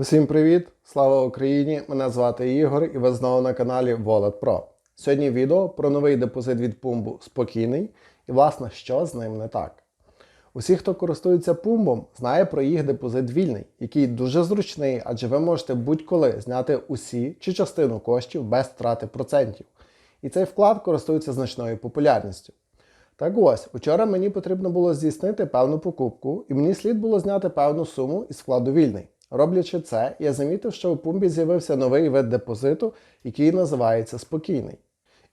Усім привіт! Слава Україні! Мене звати Ігор і ви знову на каналі Wallet Pro. Сьогодні відео про новий депозит від Пумбу спокійний і, власне, що з ним не так. Усі, хто користується пумбом, знає про їх депозит вільний, який дуже зручний, адже ви можете будь-коли зняти усі чи частину коштів без втрати процентів. І цей вклад користується значною популярністю. Так ось, вчора мені потрібно було здійснити певну покупку, і мені слід було зняти певну суму із вкладу вільний. Роблячи це, я замітив, що у пумбі з'явився новий вид депозиту, який називається спокійний.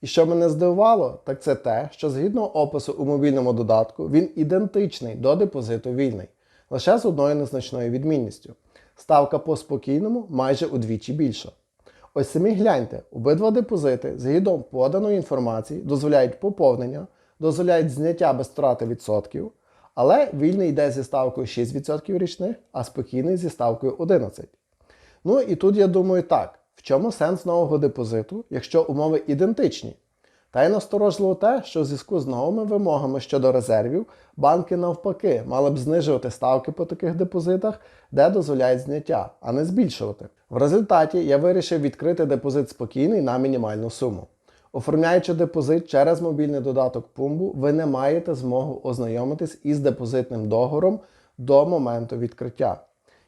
І що мене здивувало, так це те, що згідно опису у мобільному додатку, він ідентичний до депозиту вільний, лише з одною незначною відмінністю. Ставка по спокійному майже удвічі більша. Ось самі гляньте, обидва депозити, згідно поданої інформації, дозволяють поповнення, дозволяють зняття без втрати відсотків, але вільний йде зі ставкою 6% річних, а спокійний зі ставкою 11%. Ну і тут я думаю так, в чому сенс нового депозиту, якщо умови ідентичні? Та й насторожливо те, що в зв'язку з новими вимогами щодо резервів, банки навпаки мали б знижувати ставки по таких депозитах, де дозволяють зняття, а не збільшувати. В результаті я вирішив відкрити депозит спокійний на мінімальну суму. Оформляючи депозит через мобільний додаток Пумбу, ви не маєте змогу ознайомитись із депозитним договором до моменту відкриття.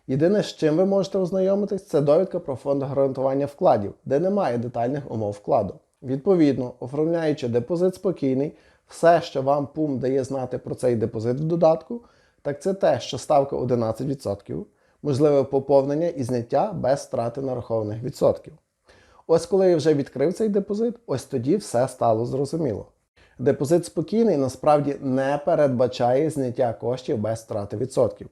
Єдине, з чим ви можете ознайомитись, це довідка про фонд гарантування вкладів, де немає детальних умов вкладу. Відповідно, оформляючи депозит спокійний, все, що вам Пум дає знати про цей депозит в додатку, так це те, що ставка 11%, можливе поповнення і зняття без страти нарахованих відсотків. Ось коли я вже відкрив цей депозит, ось тоді все стало зрозуміло. Депозит спокійний насправді не передбачає зняття коштів без страти відсотків.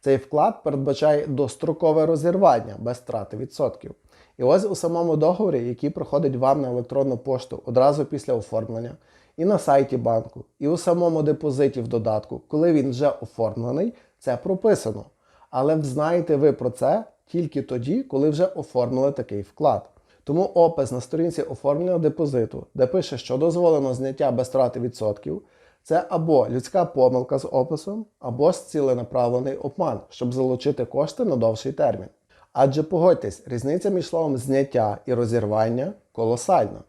Цей вклад передбачає дострокове розірвання без страти відсотків. І ось у самому договорі, який проходить вам на електронну пошту одразу після оформлення, і на сайті банку, і у самому депозиті в додатку, коли він вже оформлений, це прописано. Але знаєте ви про це тільки тоді, коли вже оформили такий вклад. Тому опис на сторінці оформлення депозиту, де пише, що дозволено зняття без втрати відсотків, це або людська помилка з описом, або зціленаправлений ціленаправлений обман, щоб залучити кошти на довший термін. Адже погодьтесь, різниця між словом зняття і розірвання колосальна.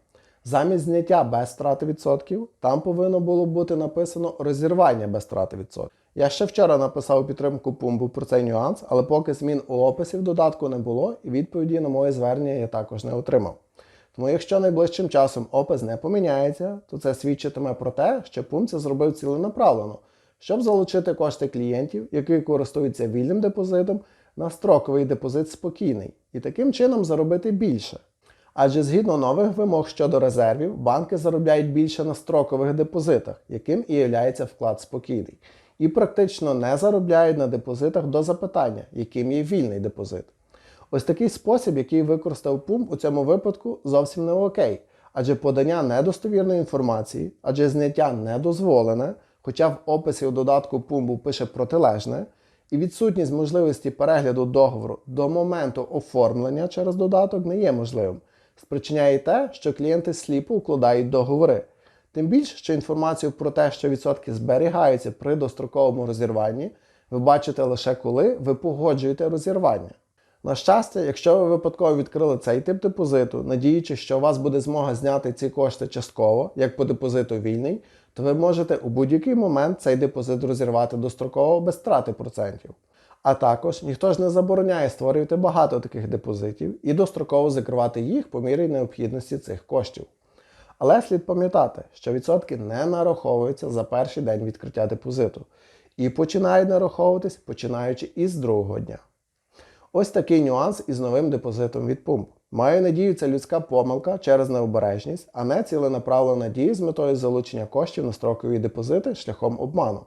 Замість зняття без втрати відсотків там повинно було бути написано розірвання без втрати відсотків. Я ще вчора написав у підтримку пумбу про цей нюанс, але поки змін у описі в додатку не було, і відповіді на моє звернення я також не отримав. Тому якщо найближчим часом опис не поміняється, то це свідчитиме про те, що пум це зробив ціленаправлено, щоб залучити кошти клієнтів, які користуються вільним депозитом, на строковий депозит спокійний, і таким чином заробити більше. Адже згідно нових вимог щодо резервів, банки заробляють більше на строкових депозитах, яким і є вклад спокійний, і практично не заробляють на депозитах до запитання, яким є вільний депозит. Ось такий спосіб, який використав ПУМ у цьому випадку, зовсім не окей, адже подання недостовірної інформації, адже зняття не дозволене, хоча в описі у додатку пумбу пише протилежне, і відсутність можливості перегляду договору до моменту оформлення через додаток не є можливим. Спричиняє те, що клієнти сліпо укладають договори. Тим більше, що інформацію про те, що відсотки зберігаються при достроковому розірванні, ви бачите лише коли ви погоджуєте розірвання. На щастя, якщо ви випадково відкрили цей тип депозиту, надіючи, що у вас буде змога зняти ці кошти частково, як по депозиту вільний, то ви можете у будь-який момент цей депозит розірвати достроково без втрати процентів. А також ніхто ж не забороняє створювати багато таких депозитів і достроково закривати їх по мірі необхідності цих коштів. Але слід пам'ятати, що відсотки не нараховуються за перший день відкриття депозиту і починають нараховуватись починаючи із другого дня. Ось такий нюанс із новим депозитом від пумп. Маю надію, це людська помилка через необережність, а не ціленаправлена дія з метою залучення коштів на строкові депозити шляхом обману.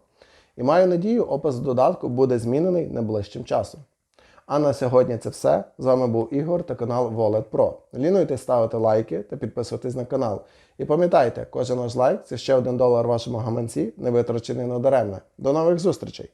І маю надію, опис додатку буде змінений найближчим часом. А на сьогодні це все. З вами був Ігор та канал Wallet Pro. Не лінуйтесь ставити лайки та підписуватись на канал. І пам'ятайте, кожен ваш лайк це ще один долар вашому гаманці, не витрачений надаремне. До нових зустрічей!